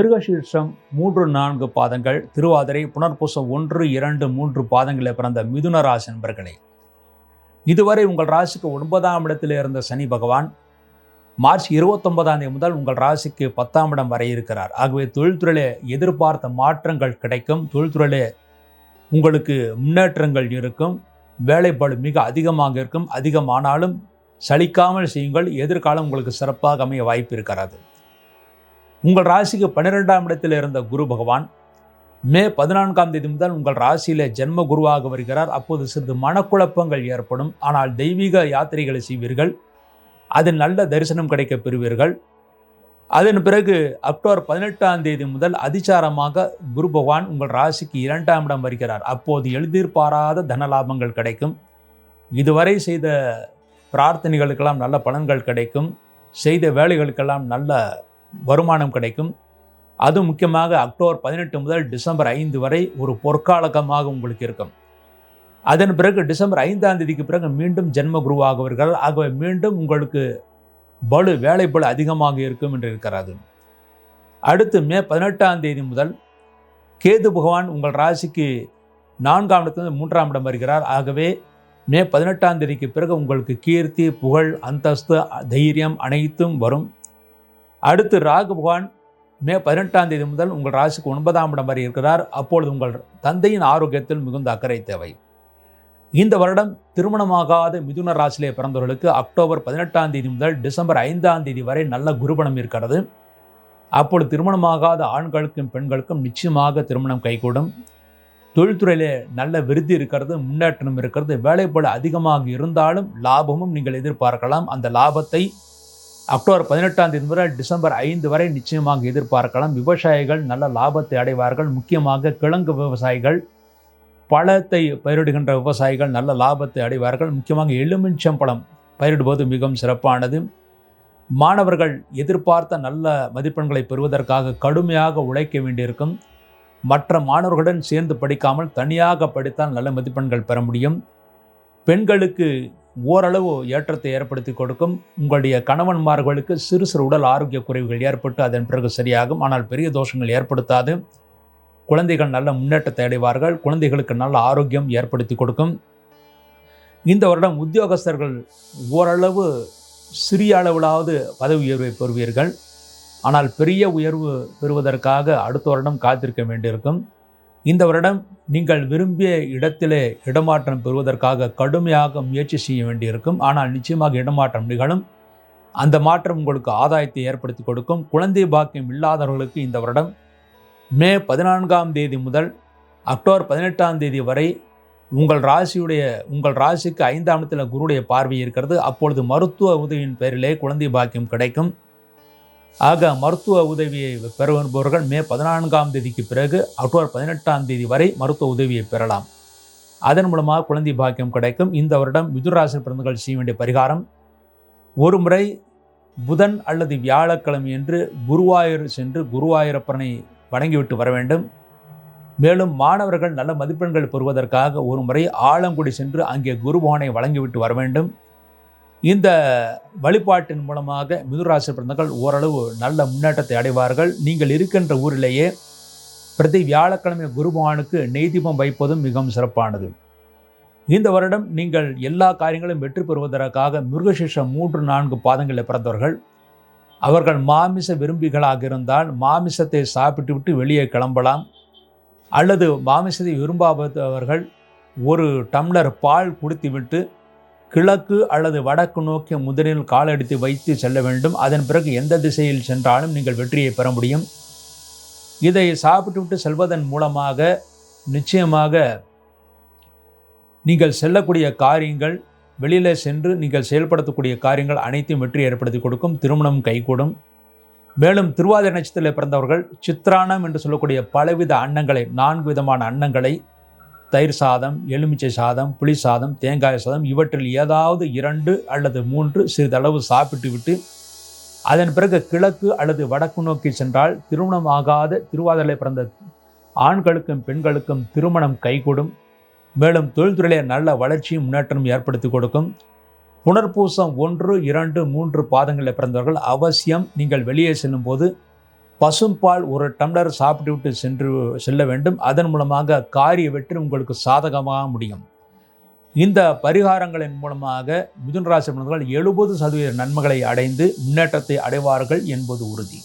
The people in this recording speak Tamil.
மிருகசீர்ஷம் மூன்று நான்கு பாதங்கள் திருவாதிரை புனர்பூசம் ஒன்று இரண்டு மூன்று பாதங்களில் பிறந்த மிதுன ராசி நண்பர்களே. இதுவரை உங்கள் ராசிக்கு ஒன்பதாம் இடத்தில் இருந்த சனி பகவான் மார்ச் இருபத்தொன்பதாம் தேதி முதல் உங்கள் ராசிக்கு பத்தாம் இடம் வரை இருக்கிறார். ஆகவே தொழில்துறையிலே எதிர்பார்த்த மாற்றங்கள் கிடைக்கும். தொழில்துறையிலே உங்களுக்கு முன்னேற்றங்கள் இருக்கும். வேலைப்பாடு மிக அதிகமாக இருக்கும். அதிகமானாலும் சலிக்காமல் செய்யுங்கள். எதிர்காலம் உங்களுக்கு சிறப்பாக அமைய வாய்ப்பு இருக்கிறது. உங்கள் ராசிக்கு பன்னிரெண்டாம் இடத்தில் இருந்த குரு பகவான் மே பதினான்காம் தேதி முதல் உங்கள் ராசியிலே ஜென்ம குருவாக வருகிறார். அப்போது சிறிது மனக்குழப்பங்கள் ஏற்படும். ஆனால் தெய்வீக யாத்திரைகளை செய்வீர்கள். அதில் நல்ல தரிசனம் கிடைக்க பெறுவீர்கள். அதன் பிறகு அக்டோபர் பதினெட்டாம் தேதி முதல் அதிசாரமாக குரு பகவான் உங்கள் ராசிக்கு இரண்டாம் இடம் வருகிறார். அப்போது எதிர்பாராத தனலாபங்கள் கிடைக்கும். இதுவரை செய்த பிரார்த்தனைகளுக்கெல்லாம் நல்ல பலன்கள் கிடைக்கும். செய்த வேலைகளுக்கெல்லாம் நல்ல வருமானம் கிடைக்கும். அது முக்கியமாக அக்டோபர் பதினெட்டு முதல் டிசம்பர் ஐந்து வரை ஒரு பொற்காலகமாக உங்களுக்கு இருக்கும். அதன் பிறகு டிசம்பர் ஐந்தாம் தேதிக்கு பிறகு மீண்டும் ஜென்ம குருவாக ஆகவே மீண்டும் உங்களுக்கு பலு வேலைப்பளு அதிகமாக இருக்கும் என்று இருக்கிறது அடுத்து மே பதினெட்டாம் தேதி முதல் கேது பகவான் உங்கள் ராசிக்கு நான்காம் இடத்திலிருந்து மூன்றாம் இடம் வருகிறார். ஆகவே மே பதினெட்டாம் தேதிக்கு பிறகு உங்களுக்கு கீர்த்தி புகழ் அந்தஸ்து தைரியம் அனைத்தும் வரும். அடுத்து ராகு பகவான் மே பதினெட்டாம் தேதி முதல் உங்கள் ராசிக்கு ஒன்பதாம் இடம் வரை இருக்கிறார். அப்பொழுது உங்கள் தந்தையின் ஆரோக்கியத்தில் மிகுந்த அக்கறை தேவை. இந்த வருடம் திருமணமாகாத மிதுன ராசியிலே பிறந்தவர்களுக்கு அக்டோபர் பதினெட்டாம் தேதி முதல் டிசம்பர் ஐந்தாம் தேதி வரை நல்ல குருபணம் இருக்கிறது. அப்பொழுது திருமணமாகாத ஆண்களுக்கும் பெண்களுக்கும் நிச்சயமாக திருமணம் கைகூடும். தொழில்துறையிலே நல்ல விருத்தி இருக்கிறது முன்னேற்றம் இருக்கிறது. வேலைப்பாடு அதிகமாக இருந்தாலும் லாபமும் நீங்கள் எதிர்பார்க்கலாம். அந்த லாபத்தை அக்டோபர் பதினெட்டாம் தேதி முதல் டிசம்பர் ஐந்து வரை நிச்சயமாக எதிர்பார்க்கலாம். விவசாயிகள் நல்ல லாபத்தை அடைவார்கள். முக்கியமாக கிழங்கு விவசாயிகள் பழத்தை பயிரிடுகின்ற விவசாயிகள் நல்ல லாபத்தை அடைவார்கள். முக்கியமாக எலுமிச்சம்பழம் பயிரிடுவது மிகவும் சிறப்பானது. மாணவர்கள் எதிர்பார்த்த நல்ல மதிப்பெண்களை பெறுவதற்காக கடுமையாக உழைக்க வேண்டியிருக்கும். மற்ற மாணவர்களுடன் சேர்ந்து படிக்காமல் தனியாக படித்தால் நல்ல மதிப்பெண்கள் பெற முடியும். பெண்களுக்கு ஓரளவு ஏற்றத்தை ஏற்படுத்தி கொடுக்கும். உங்களுடைய கணவன்மார்களுக்கு சிறு சிறு உடல் ஆரோக்கிய குறைவுகள் ஏற்பட்டு அதன் பிறகு சரியாகும். ஆனால் பெரிய தோஷங்கள் ஏற்படுத்தாது. குழந்தைகள் நல்ல முன்னேற்றத்தை அடைவார்கள். குழந்தைகளுக்கு நல்ல ஆரோக்கியம் ஏற்படுத்தி கொடுக்கும். இந்த வருடம் உத்தியோகஸ்தர்கள் ஓரளவு சிறிய அளவிலாவது பதவி உயர்வை பெறுவீர்கள். ஆனால் பெரிய உயர்வு பெறுவதற்காக அடுத்த வருடம் காத்திருக்க வேண்டியிருக்கும். இந்த வருடம் நீங்கள் விரும்பிய இடத்திலே இடமாற்றம் பெறுவதற்காக கடுமையாக முயற்சி செய்ய வேண்டியிருக்கும். ஆனால் நிச்சயமாக இடமாற்றம் நிகழும். அந்த மாற்றம் உங்களுக்கு ஆதாயத்தை ஏற்படுத்தி கொடுக்கும். குழந்தை பாக்கியம் இல்லாதவர்களுக்கு இந்த வருடம் மே பதினான்காம் தேதி முதல் அக்டோபர் பதினெட்டாம் தேதி வரை உங்கள் ராசியுடைய உங்கள் ராசிக்கு ஐந்தாம் இடத்தில் குருடைய பார்வை இருக்கிறது. அப்பொழுது மருத்துவ உதவியின் பேரிலே குழந்தை பாக்கியம் கிடைக்கும். ஆக மருத்துவ உதவியை பெற விரும்புபவர்கள் மே பதினான்காம் தேதிக்கு பிறகு அக்டோபர் பதினெட்டாம் தேதி வரை மருத்துவ உதவியை பெறலாம். அதன் மூலமாக குழந்தை பாக்கியம் கிடைக்கும். இந்த வருடம் மிதுராசி பிறந்தங்கள் செய்ய வேண்டிய பரிகாரம் ஒரு முறை புதன் அல்லது வியாழக்கிழமை என்று குருவாயூர் சென்று குருவாயூரப்பனை வணங்கிவிட்டு வர வேண்டும். மேலும் மாணவர்கள் நல்ல மதிப்பெண்கள் பெறுவதற்காக ஒரு முறை ஆலங்குடி சென்று அங்கே குருபவனை வழங்கிவிட்டு வர வேண்டும். இந்த வழிபாட்டின் மூலமாக மிதுராசி பிறந்தங்கள் ஓரளவு நல்ல முன்னேற்றத்தை அடைவார்கள். நீங்கள் இருக்கின்ற ஊரிலேயே பிரதி வியாழக்கிழமை குருபவானுக்கு நெய்தீபம் வைப்பதும் மிகவும் சிறப்பானது. இந்த வருடம் நீங்கள் எல்லா காரியங்களும் வெற்றி பெறுவதற்காக மிருகசிஷம் மூன்று நான்கு பாதங்களில் பிறந்தவர்கள். அவர்கள் மாமிச விரும்பிகளாக இருந்தால் மாமிசத்தை சாப்பிட்டு விட்டு வெளியே கிளம்பலாம். அல்லது மாமிசத்தை விரும்பாதவர்கள் ஒரு டம்ளர் பால் குடித்துவிட்டு கிழக்கு அல்லது வடக்கு நோக்கி முதலில் காலடித்து வைத்து செல்ல வேண்டும். அதன் பிறகு எந்த திசையில் சென்றாலும் நீங்கள் வெற்றியை பெற முடியும். இதை சாப்பிட்டுவிட்டு செல்வதன் மூலமாக நிச்சயமாக நீங்கள் செல்லக்கூடிய காரியங்கள் வெளியில் சென்று நீங்கள் செயல்படுத்தக்கூடிய காரியங்கள் அனைத்தையும் வெற்றி ஏற்படுத்தி கொடுக்கும். திருமணம் கைகூடும். மேலும் திருவாதிரை நட்சத்திரத்தில் பிறந்தவர்கள் சித்ரானம் என்று சொல்லக்கூடிய பலவித அன்னங்களை நான்கு விதமான அன்னங்களை தயிர் சாதம் எலுமிச்சை சாதம் புளி சாதம் தேங்காய் சாதம் இவற்றில் ஏதாவது இரண்டு அல்லது மூன்று சிறிதளவு சாப்பிட்டு விட்டு அதன் பிறகு கிழக்கு அல்லது வடக்கு நோக்கி சென்றால் திருமணமாகாத திருவாதிரை பிறந்த ஆண்களுக்கும் பெண்களுக்கும் திருமணம் கைகூடும். மேலும் தொழில்துறையிலே நல்ல வளர்ச்சியும் முன்னேற்றம் ஏற்படுத்தி கொடுக்கும். புனர்பூசம் ஒன்று இரண்டு மூன்று பாதங்களில் பிறந்தவர்கள் அவசியம் நீங்கள் வெளியே செல்லும்போது பசும்பால் ஒரு டம்ளர் சாப்பிட்டு விட்டு சென்று செல்ல வேண்டும். அதன் மூலமாக காரிய வெற்றி உங்களுக்கு சாதகமாக முடியும். இந்த பரிகாரங்களின் மூலமாக மிதுன் ராசி எழுபது சதவீத நன்மைகளை அடைந்து முன்னேற்றத்தை அடைவார்கள் என்பது உறுதி.